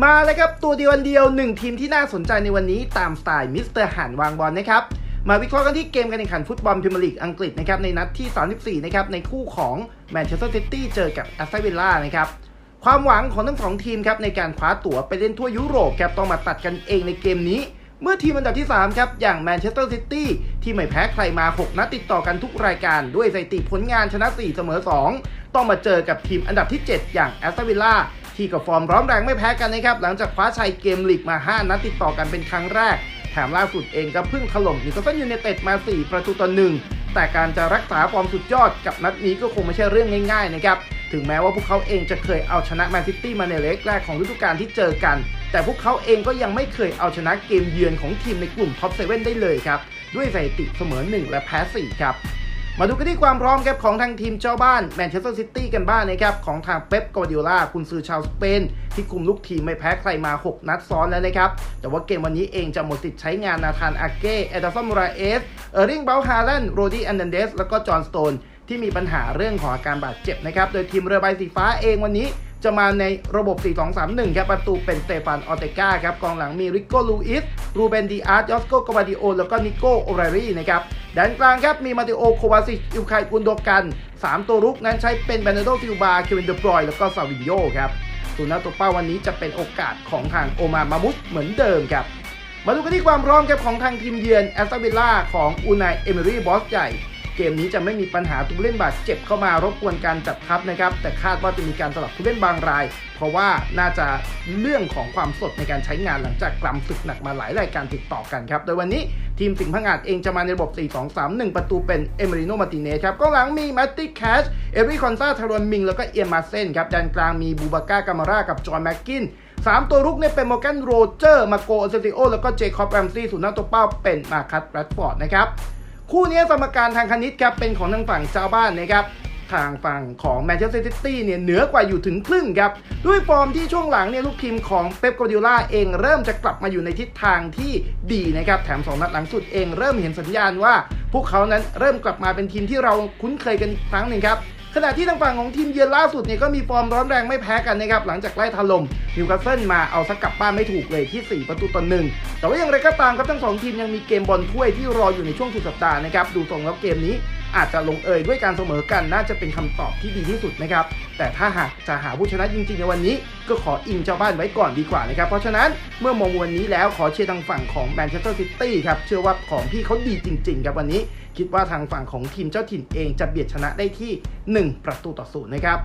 มาเลยครับตัวเดียวอันเดียวหนึ่งทีมที่น่าสนใจในวันนี้ตามสไตล์มิสเตอร์หันวางบอลนะครับมาวิเคราะห์กันที่เกมการแข่งขันฟุตบอลพรีเมียร์ลีกอังกฤษนะครับในนัดที่ 34 นะครับในคู่ของแมนเชสเตอร์ซิตี้เจอกับแอสตันวิลล่านะครับความหวังของทั้งสองทีมครับในการคว้าตั๋วไปเล่นทั่วยุโรปครับต้องมาตัดกันเองในเกมนี้ เมื่อทีมอันดับที่ 3 ครับ อย่างแมนเชสเตอร์ซิตี้ที่ไม่แพ้ใครมา 6 นัดติดต่อกันทุกรายการ ด้วยสถิติผลงานชนะ 4 เสมอ 2 ต้องมาเจอกับทีมอันดับที่ 7 อย่างแอสตันวิลล่า ที่กับฟอร์มร้อนแรงไม่แพ้กันนะครับหลังจากคว้าชัยเกมลีกมา 5 นัดติดต่อกันเป็นครั้งแรก แถมล่าสุดเองก็เพิ่งถล่มนิวคาสเซิลยูไนเต็ดมา 4 ประตูต่อหนึ่งแต่การจะรักษาฟอร์มสุดยอดกับนัดนี้ก็คงไม่ใช่เรื่องง่ายๆนะครับถึงแม้ว่าพวกเขาเองจะเคยเอาชนะแมนซิตี้มาในเล็กแรกของฤดูกาลที่เจอกัน แต่พวกเขาเองก็ยังไม่เคยเอาชนะเกมเยือนของทีมในกลุ่มท็อปเซเว่นได้เลยครับ ด้วยสถิติเสมอ 1 และแพ้ 4 ครับ มาดูกันที่ความพร้อมครับของทางทีมเจ้าบ้านแมนเชสเตอร์ซิตี้กันบ้างนะครับของทางเป๊ปกอดิโอลาคุณซือชาวสเปน ที่คุมลูกทีมไม่แพ้ใครมา 6 นัดซ้อนแล้วนะครับ แต่ว่าเกมวันนี้เองจะหมดสิทธิ์ใช้งานนาธานอาเก้เอเดาซันมูราเอส เออร์ริงเบลฮาแลนโรดี้แอนเดนเดส แล้วก็จอห์นสโตนที่มีปัญหาเรื่องของอาการบาดเจ็บนะครับ โดยทีมเรือใบสีฟ้าเองวันนี้ จะมาในระบบ 4-2-3-1 ครับ ประตูเป็นสเตฟานออเตกาครับ กองหลังมีริโกลูอิส รูเบนดีอาร์ตยอสโกกวาดิโอ แล้วก็นิโกโอไรรี่นะครับด้านกลางครับ มีมาติโอ โควาซิชอิวไคกุนโดกัน 3 ตัวรุกนั้นใช้เป็นเบนเดโดซิลบาเควินเดบรอย แล้วก็ซาวินโยครับส่วนนัดตัวเป้าวันนี้จะเป็นโอกาสของทางโอมามามุสเหมือนเดิมครับมาดูกันที่ความพร้อมครับของทางทีมเยือนแอสตันวิลล่าของอูนายเอเมรี่บอสใหญ่ เกมนี้จะไม่มีปัญหาตัวผู้เล่นบาดเจ็บเข้ามารบกวนการจัดทัพนะครับ แต่คาดว่าจะมีการสลับผู้เล่นบางราย เพราะว่าน่าจะเรื่องของความสดในการใช้งานหลังจากกลัมศึกหนักมาหลายรายการติดต่อกันครับ โดยวันนี้ทีมสิงห์พังงาดเองจะมาในระบบ 4-2-3-1 ประตูเป็นเอเมริโนมาติเนสครับก็หลังมีมตติแคช เอริคอนซาทารอนมิง แล้วก็เอียมาเซนครับด้านกลางมีบูบาก้ากามาร่ากับจอห์นแม็กกินสามตัวรุกเนี่ยเป็นโมแกนโรเจอร์ มาโกอเซติโอ แล้วก็เจคอบแรมซี่ส่วนหน้าตัวเป้าเป็นมาคัตแรดฟอร์ดนะครับ คู่นี้สมการทางคณิตครับเป็นของทางฝั่งเจ้าบ้านนะครับทางฝั่งของแมนเชสเตอร์ซิตี้เนี่ยเหนือกว่าอยู่ถึงครึ่งครับ ด้วยฟอร์มที่ช่วงหลังเนี่ยลูกทีมของเป๊ปโกดิล่าเองเริ่มจะกลับมาอยู่ในทิศทางที่ดีนะครับ แถมสองนัดหลังสุดเองเริ่มเห็นสัญญาณว่า พวกเขานั้นเริ่มกลับมาเป็นทีมที่เราคุ้นเคยกันครั้งหนึ่งครับ ขณะที่ทางฝั่งของทีมเยือนล่าสุดเนี่ยก็มีฟอร์มร้อนแรงไม่แพ้กันนะครับหลังจากไล่ถล่มนิวคาสเซิลมาเอาสักกลับบ้านไม่ถูกเลยที่ 4 ประตูต่อหนึ่งแต่ว่าอย่างไรก็ตามครับทั้งสองทีมยังมีเกมบอลถ้วยที่รออยู่ในช่วงสุดสัปดาห์นะครับดูทรงแล้วเกมนี้ อาจจะลงเอยด้วยการเสมอกันน่าจะเป็นคำตอบที่ดีที่สุดนะครับ แต่ถ้าหากจะหาผู้ชนะจริงๆ ในวันนี้ ก็ขออิงเจ้าบ้านไว้ก่อนดีกว่านะครับ เพราะฉะนั้นเมื่อมองวันนี้แล้วขอเชียร์ทางฝั่งของแมนเชสเตอร์ซิตี้ครับ เชื่อว่าของพี่เขาดีจริงๆครับวันนี้ คิดว่าทางฝั่งของทีมเจ้าถิ่นเองจะเบียดชนะได้ที่ 1 ประตูต่อศูนย์นะครับ